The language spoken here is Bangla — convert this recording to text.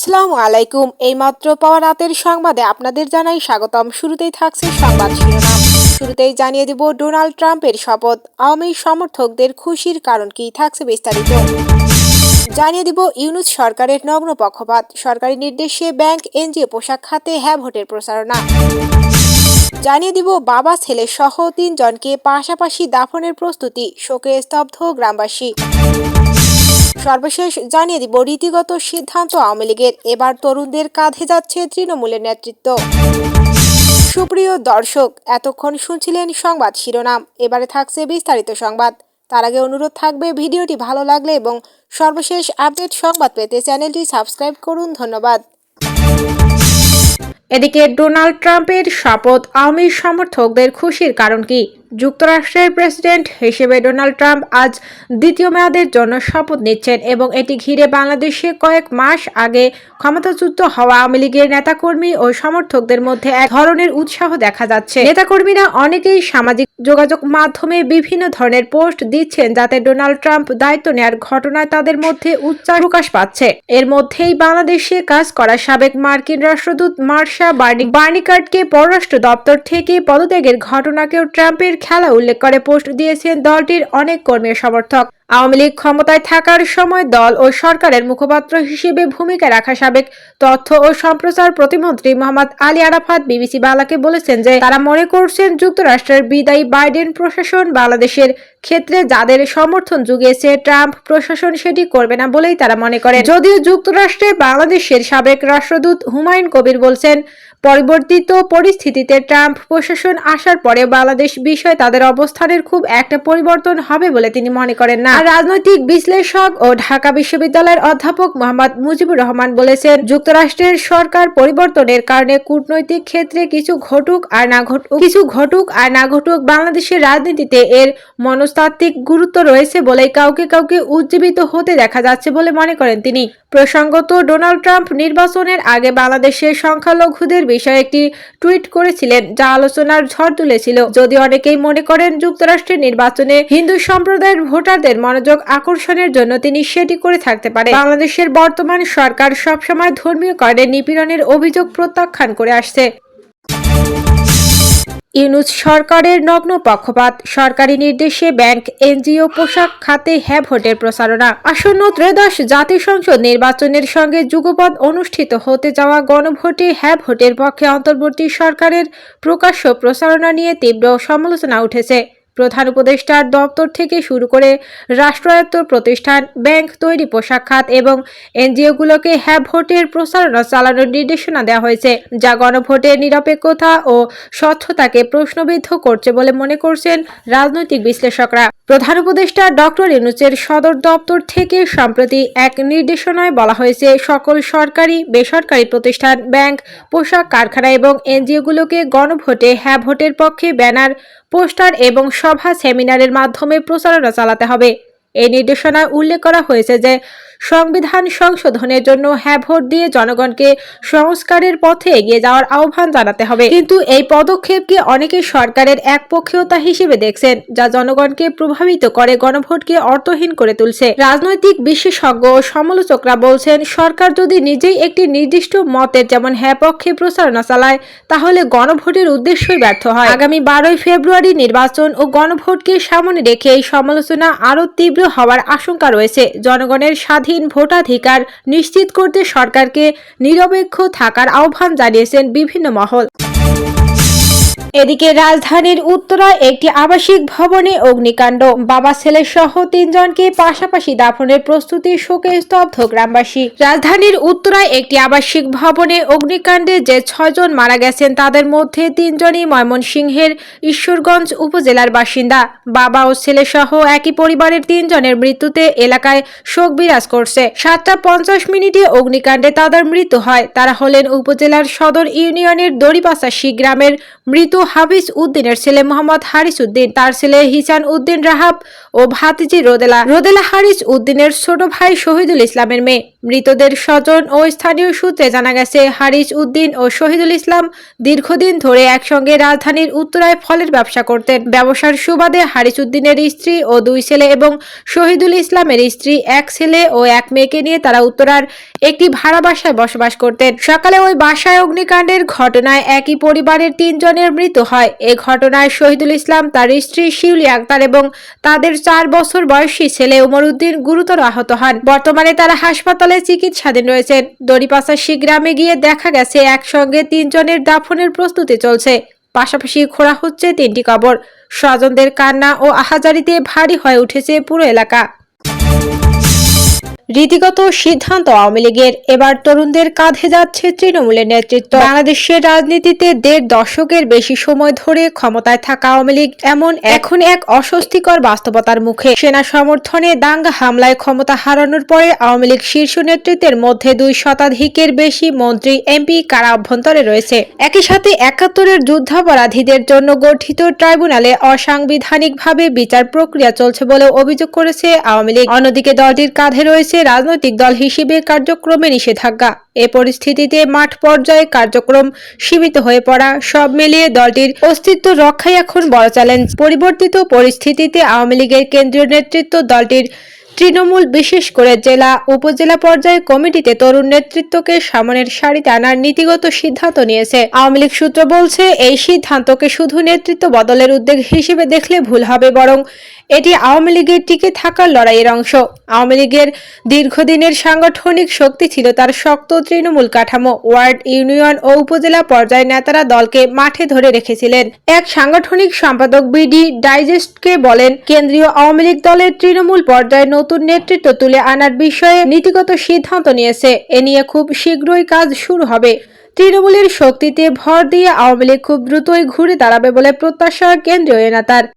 আসসালামু আলাইকুম। এইমাত্র পাওয়া রাতের সংবাদে আপনাদের জানাই স্বাগতম। শুরুতেই থাকছে সংবাদ শিরোনাম। শুরুতেই জানিয়ে দেব ডোনাল্ড ট্রাম্পের শপথ। আওয়ামী সমর্থকদের খুশির কারণ কি থাকছে বিস্তারিত। জানিয়ে দিব ইউনুস সরকারের নগ্ন পক্ষপাত। সরকারি নির্দেশে ব্যাংক, এনজিও পোশাক খাতে হ্যাঁ ভোটের প্রচারণা। জানিয়ে দিব বাবা, ছেলে সহ তিনজনকে পাশাপাশি দাফনের প্রস্তুতি। শোকে স্তব্ধ গ্রামবাসী। সর্বশেষ জানিয়ে দিব, রীতিগত সিদ্ধান্ত আওয়ামী লীগের। এবার তরুণদের কাঁধে যাচ্ছে তৃণমূলের নেতৃত্ব। সুপ্রিয় দর্শক, এতক্ষণ শুনছিলেন সংবাদ শিরোনাম। এবারে থাকছে বিস্তারিত সংবাদ। তার আগে অনুরোধ থাকবে, ভিডিওটি ভালো লাগলে এবং সর্বশেষ আপডেট সংবাদ পেতে চ্যানেলটি সাবস্ক্রাইব করুন। ধন্যবাদ। এদিকে ডোনাল্ড ট্রাম্পের শপথ আওয়ামী সমর্থকদের খুশির কারণ কি? যুক্তরাষ্ট্রের প্রেসিডেন্ট হিসেবে ডোনাল্ড ট্রাম্প আজ দ্বিতীয় মেয়াদের জন্য শপথ নিচ্ছেন এবং এটি ঘিরে বাংলাদেশে কয়েক মাস আগে ক্ষমতাচ্যুত হওয়া আওয়ামী লীগের নেতাকর্মী ও সমর্থকদের মধ্যে এক ধরনের উৎসাহ দেখা যাচ্ছে। নেতাকর্মীরা অনেকেই সামাজিক যোগাযোগ মাধ্যমে বিভিন্ন ধরনের পোস্ট দিচ্ছেন যাতে ডোনাল্ড ট্রাম্প দায়িত্ব নেয়ার ঘটনায় তাদের মধ্যে উচ্চাস প্রকাশ পাচ্ছে। এর মধ্যেই বাংলাদেশে কাজ করা সাবেক মার্কিন রাষ্ট্রদূত মার্শা বার্নি বার্নিকার্ডকে পররাষ্ট্র দপ্তর থেকে পদত্যাগের ঘটনাকেও ট্রাম্পের খেলা উল্লেখ করে পোস্ট দিয়েছেন দলটির অনেক কর্মী সমর্থক। আওয়ামী লীগ ক্ষমতায় থাকার সময় দল ও সরকারের মুখপাত্র হিসেবে ভূমিকা রাখা সাবেক তথ্য ও সম্প্রচার প্রতিমন্ত্রী মোহাম্মদ আলী আরাফাত বিবিসি বাংলাকে বলেছেন যে, তারা মনে করছেন যুক্তরাষ্ট্রের বিদায়ী বাইডেন প্রশাসন বাংলাদেশের ক্ষেত্রে যাদের সমর্থন জুগিয়েছে ট্রাম্প প্রশাসন সেটি করবে না বলেই তারা মনে করেন। যদিও যুক্তরাষ্ট্রে বাংলাদেশের সাবেক রাষ্ট্রদূত হুমায়ুন কবির বলছেন পরিবর্তিত পরিস্থিতিতে ট্রাম্প প্রশাসন আসার পরে বাংলাদেশ বিষয়ে তাদের অবস্থানের খুব একটা পরিবর্তন হবে বলে তিনি মনে করেন না। রাজনৈতিক বিশ্লেষক ও ঢাকা বিশ্ববিদ্যালয়ের অধ্যাপক মোহাম্মদ মুজিবুর রহমান বলেছেন, যুক্তরাষ্ট্রের সরকার পরিবর্তনের কারণে কূটনৈতিক ক্ষেত্রে কিছু ঘটুক আর না ঘটুক, কিছু ঘটুক আর না ঘটুক বাংলাদেশের রাজনীতিতে এর মনস্তাত্ত্বিক গুরুত্ব রয়েছে বলে কাউকে কাউকে উজ্জীবিত হতে দেখা যাচ্ছে বলে মনে করেন তিনি। প্রসঙ্গত, ডোনাল্ড ট্রাম্প নির্বাচনের আগে বাংলাদেশের সংখ্যালঘুদের বিষয়ে একটি টুইট করেছিলেন যা আলোচনার ঝড় তুলেছিল। যদি অনেকেই মনে করেন যুক্তরাষ্ট্রের নির্বাচনে হিন্দু সম্প্রদায়ের ভোটারদের মনোযোগ আকর্ষণের জন্য তিনি সেটি করে থাকতে পারে বাংলাদেশের বর্তমান সরকার সবসময় ধর্মীয় কারণে নিপীড়নের অভিযোগ প্রত্যাখ্যান করে আসছে। ইউনুস সরকারের নগ্ন পক্ষপাত, সরকারি নির্দেশে ব্যাংক, এনজিও, পোশাক, খাতে হ্যাঁ ভোটের প্রচারণা। আসন্ন ত্রয়োদশ জাতীয় সংসদ নির্বাচনের সঙ্গে যুগপৎ অনুষ্ঠিত হতে যাওয়া গণভোটে হ্যাঁ ভোটের পক্ষে অন্তর্বর্তী সরকারের প্রকাশ্য প্রচারণা নিয়ে তীব্র সমালোচনা উঠেছে। প্রধান উপদেষ্টার দপ্তর থেকে শুরু করে রাষ্ট্রায়ত্ত প্রতিষ্ঠান, ব্যাংক, তৈরি পোশাক খাত এবং এনজিওগুলোকে হ্যাঁ ভোটের প্রচারণা চালানোর নির্দেশনা দেওয়া হয়েছে, যা গণভোটের নিরপেক্ষতা ও স্বচ্ছতাকে প্রশ্নবিদ্ধ করছে বলে মনে করছেন রাজনৈতিক বিশ্লেষকরা। প্রধান উপদেষ্টা ডক্টর ইউনুসের সদর দপ্তর থেকে সম্প্রতি এক নির্দেশনায় বলা হয়েছে, সকল সরকারি, বেসরকারি প্রতিষ্ঠান, ব্যাংক, পোশাক কারখানা এবং এনজিওগুলোকে গণভোটে হ্যাঁ ভোটের পক্ষে ব্যানার পোস্টার এবং সভা সেমিনারের মাধ্যমে প্রচারণা চালাতে হবে। এই নির্দেশনায় উল্লেখ করা হয়েছে যে সংবিধান সংশোধনের জন্য হ্যাঁ ভোট দিয়ে জনগণকে সংস্কারের পথে এগিয়ে যাওয়ার আহ্বান জানাতে হবে। কিন্তু এই পদক্ষেপকে অনেকে সরকারের একপক্ষীয়তা হিসেবে দেখছেন, যা জনগণকে প্রভাবিত করে, গণভোটকে অর্থহীন করে তুলছে। রাজনৈতিক বিশেষজ্ঞ ও সমালোচকরা বলছেন, সরকার যদি নিজেই একটি নির্দিষ্ট মতের যেমন হ্যাঁ পক্ষে প্রচারণা চালায়, তাহলে গণভোটের উদ্দেশ্যই ব্যর্থ হয়। আগামী বারোই ফেব্রুয়ারি নির্বাচন ও গণভোটকে সামনে রেখে এই সমালোচনা আরও তীব্র হওয়ার আশঙ্কা রয়েছে। জনগণের স্বাধীন স্বাধীন ভোটাধিকার নিশ্চিত করতে সরকারকে নিরপেক্ষ থাকার আহ্বান জানিয়েছেন বিভিন্ন মহল। এদিকে রাজধানীর উত্তরায় একটি আবাসিক ভবনে অগ্নিকাণ্ড। বাবা, ছেলে সহ তিনজনকে পাশাপাশি দাফনের প্রস্তুতি শোকে স্তব্ধ গ্রামবাসী। রাজধানীর উত্তরায় একটি আবাসিক ভবনে অগ্নিকাণ্ডে যে ছয়জন মারা গেছেন, তাদের মধ্যে তিনজনই ময়মনসিংহের ঈশ্বরগঞ্জ উপজেলার বাসিন্দা। বাবা ও ছেলে সহ একই পরিবারের তিনজনের মৃত্যুতে এলাকায় শোক বিরাজ করছে। সাতটা পঞ্চাশ মিনিটে অগ্নিকাণ্ডে তাদের মৃত্যু হয়। তারা হলেন উপজেলার সদর ইউনিয়নের দড়িপাশাশি গ্রামের মৃত হাফিজ উদ্দিনের ছেলে মোহাম্মদ হারিস উদ্দিন, তার ছেলে হিসান উদ্দিন রাহাব ও ভাতিজি রোদেলা। রোদেলা হারিস উদ্দিনের ছোট ভাই শহীদুল ইসলামের মেয়ে। মৃতদের স্বজন ও স্থানীয় সূত্রে জানা গেছে, হারিস উদ্দিন ও শহীদুল ইসলাম দীর্ঘদিন ধরে একসঙ্গে রাজধানীর উত্তরায় ফলের ব্যবসা করতেন। ব্যবসার সুবাদে হারিস উদ্দিনের স্ত্রী ও দুই ছেলে এবং শহীদুল ইসলামের স্ত্রী, এক ছেলে ও এক মেয়েকে নিয়ে তারা উত্তরার একটি ভাড়া বাসায় বসবাস করতেন। সকালে ওই বাসায় অগ্নিকাণ্ডের ঘটনায় একই পরিবারের তিনজনের মৃত্যু হয়। এ ঘটনায় শহীদুল ইসলাম, তার স্ত্রী শিউলি আক্তার এবং তাদের চার বছর বয়সী ছেলে উমর উদ্দিন গুরুতর আহত হন। বর্তমানে তারা হাসপাতালে চিকিৎসাধীন রয়েছেন। দড়িপাশাশি গ্রামে গিয়ে দেখা গেছে, একসঙ্গে তিনজনের দাফনের প্রস্তুতি চলছে। পাশাপাশি খোঁড়া হচ্ছে তিনটি কবর। স্বজনদের কান্না ও আহাজারিতে ভারী হয়ে উঠেছে পুরো এলাকা। রীতিগত সিদ্ধান্ত আওয়ামী লীগের। এবার তরুণদের কাঁধে যাচ্ছে তৃণমূলের নেতৃত্ব। বাংলাদেশের রাজনীতিতে দেড় দশকের বেশি সময় ধরে ক্ষমতায় থাকা আওয়ামী লীগ এমন এখন এক অস্বস্তিকর বাস্তবতার মুখে। সেনা সমর্থনে দাঙ্গা হামলায় ক্ষমতা হারানোর পরে আওয়ামী লীগ শীর্ষ নেতৃত্বের মধ্যে দুই শতাধিকের বেশি মন্ত্রী এমপি কারা অভ্যন্তরে রয়েছে। একই সাথে একাত্তরের যুদ্ধাপরাধীদের জন্য গঠিত ট্রাইব্যুনালে অসাংবিধানিকভাবে বিচার প্রক্রিয়া চলছে বলে অভিযোগ করেছে আওয়ামী লীগ। অন্যদিকে দলটির কাঁধে রয়েছে রাজনৈতিক দল হিসেবে কার্যক্রমে নিষেধাজ্ঞা। এ পরিস্থিতিতে মাঠ পর্যায়ে কার্যক্রম সীমিত হয়ে পড়া সব মিলিয়ে দলটির অস্তিত্ব রক্ষায় এখন বড় চ্যালেঞ্জ। পরিবর্তিত পরিস্থিতিতে আওয়ামী লীগের কেন্দ্রীয় নেতৃত্ব দলটির তৃণমূল, বিশেষ করে জেলা, উপজেলা পর্যায়ে কমিটিতে তরুণ নেতৃত্বকে সামনের সারিতে আনার নীতিগত সিদ্ধান্ত নিয়েছে। আওয়ামী লীগ সূত্র বলছে, এই সিদ্ধান্তকে শুধু নেতৃত্ব বদলের উদ্যোগ হিসেবে দেখলে ভুল হবে, বরং এটি আওয়ামী লীগের টিকে থাকার লড়াইয়ের অংশ। আওয়ামী লীগের দীর্ঘদিনের সাংগঠনিক শক্তি ছিল তার শক্ত তৃণমূল কাঠামো। ওয়ার্ড ইউনিয়ন ও উপজেলা পর্যায়ে নেতারা দলকে মাঠে ধরে রেখেছিলেন। এক সাংগঠনিক সম্পাদক বিডি ডাইজেস্টকে বলেন, কেন্দ্রীয় আওয়ামী লীগ দলের তৃণমূল পর্যায়ে নতুন নেতৃত্ব তুলে আনার বিষয়ে নীতিগত সিদ্ধান্ত নিয়েছে। এ নিয়ে খুব শীঘ্রই কাজ শুরু হবে। তৃণমূলের শক্তিতে ভর দিয়ে আওয়ামী লীগ খুব দ্রুতই ঘুরে দাঁড়াবে বলে প্রত্যাশা কেন্দ্রীয় নেতার।